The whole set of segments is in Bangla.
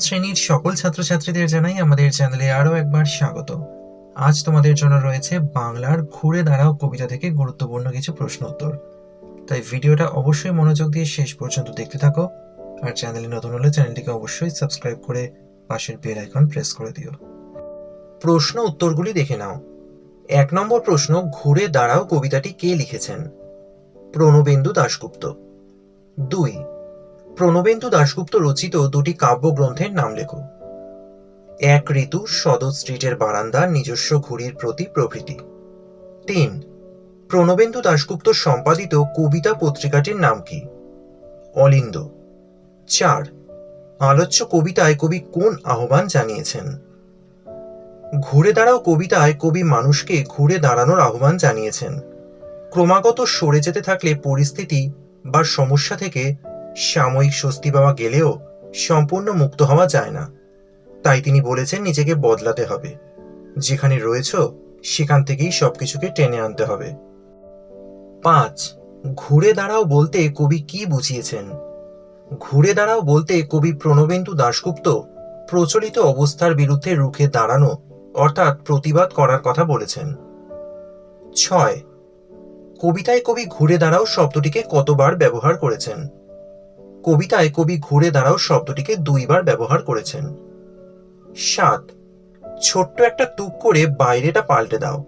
শ্রেণির সকল ছাত্রছাত্রীদের জানাই আমাদের চ্যানেলে আরও একবার স্বাগত। আজ তোমাদের জন্য রয়েছে বাংলার ঘুরে দাঁড়াও কবিতা থেকে গুরুত্বপূর্ণ কিছু প্রশ্ন উত্তর তাই ভিডিওটা অবশ্যই মনোযোগ দিয়ে শেষ পর্যন্ত দেখতে থাকো, আর চ্যানেলে নতুন হলে চ্যানেলটিকে অবশ্যই সাবস্ক্রাইব করে পাশের বেল আইকন প্রেস করে দিও। প্রশ্ন উত্তরগুলি দেখে নাও। এক নম্বর প্রশ্ন, ঘুরে দাঁড়াও কবিতাটি কে লিখেছেন? প্রণবেন্দু দাশগুপ্ত। দুই প্রণবেন্দু দাশগুপ্ত রচিত দুটি কাব্যগ্রন্থের নাম লেখো। এক ঋতু সদর স্ট্রিটের বারান্দা নিজস্ব ঘুড়ির প্রতি প্রভৃতি। তিন, প্রণবেন্দু দাশগুপ্ত সম্পাদিত কবিতা পত্রিকাটির নাম কি? অলিন্দ। চার, আলোচ্য কবিতায় কবি কোন আহ্বান জানিয়েছেন? ঘুরে দাঁড়াও কবিতায় কবি মানুষকে ঘুরে দাঁড়ানোর আহ্বান জানিয়েছেন। ক্রমাগত সরে যেতে থাকলে পরিস্থিতি বা সমস্যা থেকে সাময়িক স্বস্তি পাওয়া গেলেও সম্পূর্ণ মুক্ত হওয়া যায় না। তাই তিনি বলেছেন নিজেকে বদলাতে হবে। যেখানে রয়েছ, সেখান থেকেই সবকিছুকে টেনে আনতে হবে। পাঁচ, ঘুরে দাঁড়াও বলতে কবি কি বুঝিয়েছেন? ঘুরে দাঁড়াও বলতে কবি প্রণবেন্দু দাশগুপ্ত প্রচলিত অবস্থার বিরুদ্ধে রুখে দাঁড়ানো, অর্থাৎ প্রতিবাদ করার কথা বলেছেন। ছয়, কবিতায় কবি ঘুরে দাঁড়াও শব্দটিকে কতবার ব্যবহার করেছেন? কবিতায় কবি ঘুরে দাঁড়াও শব্দটিকে দুইবার ব্যবহার করেছেন। সাত, ছোট্ট একটা তুক করে বাইরেটা পাল্টে দাও।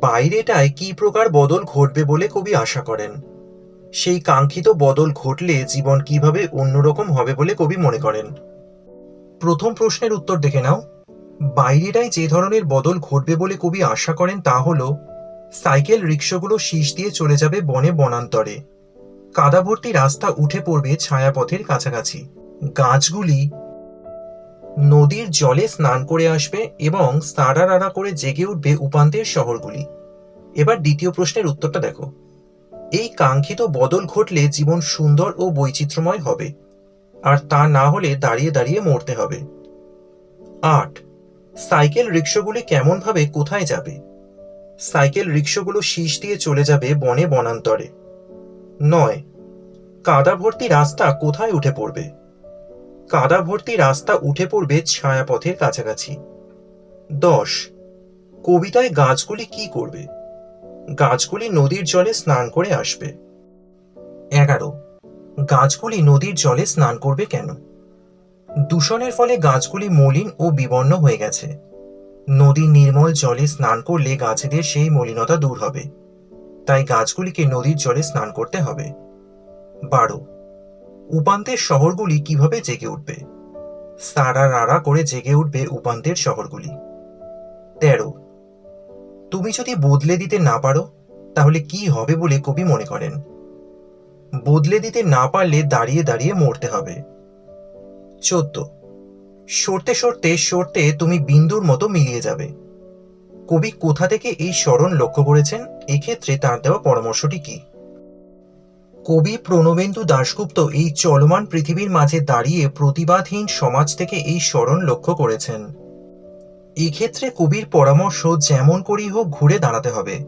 বাইরেটায় কি প্রকার বদল ঘটবে বলে কবি আশা করেন? সেই কাঙ্ক্ষিত বদল ঘটলে জীবন কীভাবে অন্যরকম হবে বলে কবি মনে করেন? প্রথম প্রশ্নের উত্তর দেখে নাও। বাইরেটায় যে ধরনের বদল ঘটবে বলে কবি আশা করেন তা হল, সাইকেল রিক্সাগুলো শীষ দিয়ে চলে যাবে বনে বনান্তরে। কাদা ভর্তি রাস্তা উঠে পড়বে ছায়াপথের কাছাকাছি। গাছগুলি নদীর জলে স্নান করে আসবে এবং সারারারা করে জেগে উঠবে উপান্তের শহরগুলি। এবার দ্বিতীয় প্রশ্নের উত্তরটা দেখো। এই কাঙ্ক্ষিত বদল ঘটলে জীবন সুন্দর ও বৈচিত্র্যময় হবে, আর তা না হলে দাঁড়িয়ে দাঁড়িয়ে মরতে হবে। আট, সাইকেল রিক্সাগুলি কেমনভাবে কোথায় যাবে? সাইকেল রিক্সাগুলো শীষ দিয়ে চলে যাবে বনে বনান্তরে। নয়। কাদা ভর্তি রাস্তা কোথায় উঠে পড়বে? কাদা ভর্তি রাস্তা উঠে পড়বে ছায়াপথের কাছাকাছি। দশ। কবিতায় গাছগুলি কি করবে? গাছগুলি নদীর জলে স্নান করে আসবে। এগারো। গাছগুলি নদীর জলে স্নান করবে কেন? দূষণের ফলে গাছগুলি মলিন ও বিবর্ণ হয়ে গেছে। নদীর নির্মল জলে স্নান করলে গাছেদের সেই মলিনতা দূর হবে। তাই গাছগুলিকে নদীর জলে স্নান করতে হবে। বারো। উপান্তের শহরগুলি কীভাবে জেগে উঠবে? সারা রারা করে জেগে উঠবে উপান্তের শহরগুলি। তেরো। তুমি যদি বদলে দিতে না পারো, তাহলে কি হবে বলে কবি মনে করেন? বদলে দিতে না পারলে দাঁড়িয়ে দাঁড়িয়ে মরতে হবে। চোদ্দ। সরতে সরতে সরতে তুমি বিন্দুর মতো মিলিয়ে যাবে। কবি কোথা থেকে এই স্মরণ লক্ষ্য করেছেন? এক্ষেত্রে তার দেওয়া পরামর্শটি কি? কবি প্রণবেন্দু দাশগুপ্ত এই চলমান পৃথিবীর মাঝে দাঁড়িয়ে প্রতিবাদহীন সমাজ থেকে এই স্মরণ লক্ষ্য করেছেন। এক্ষেত্রে কবির পরামর্শ যেমন করেই হোক ঘুরে দাঁড়াতে হবে।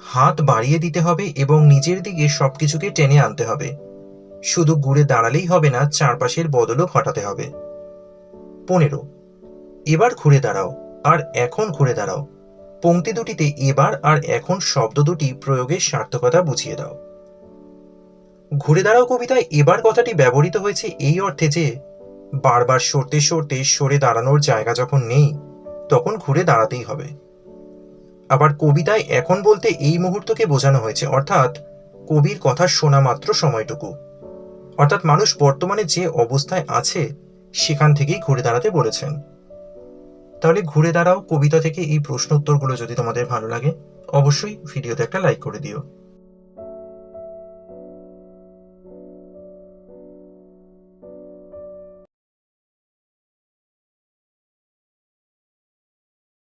হাত বাড়িয়ে দিতে হবে এবং নিজের দিকে সবকিছুকে টেনে আনতে হবে। শুধু ঘুরে দাঁড়ালেই হবে না, চারপাশের বদলও ঘটাতে হবে। পনেরো। এবার ঘুরে দাঁড়াও, আর এখন ঘুরে দাঁড়াও। পংক্তি দুটিতে এবার আর এখন শব্দ দুটি প্রয়োগের সার্থকতা বুঝিয়ে দাও। ঘুরে দাঁড়াও কবিতায়, এবার কথাটি ব্যবহৃত হয়েছে এই অর্থে যে, বারবার সরতে সরতে সরে দাঁড়ানোর জায়গা যখন নেই, তখন ঘুরে দাঁড়াতেই হবে। আবার কবিতায় এখন বলতে এই মুহূর্তকে বোঝানো হয়েছে, অর্থাৎ কবির কথা শোনা মাত্র সময়টুকু। অর্থাৎ মানুষ বর্তমানে যে অবস্থায় আছে, সেখান থেকেই ঘুরে দাঁড়াতে বলেছেন। তাহলে ঘুরে দাঁড়াও, কবিতা থেকে এই প্রশ্ন উত্তরগুলো যদি তোমাদের ভালো লাগে, অবশ্যই ভিডিওতে একটা লাইক করে দিও।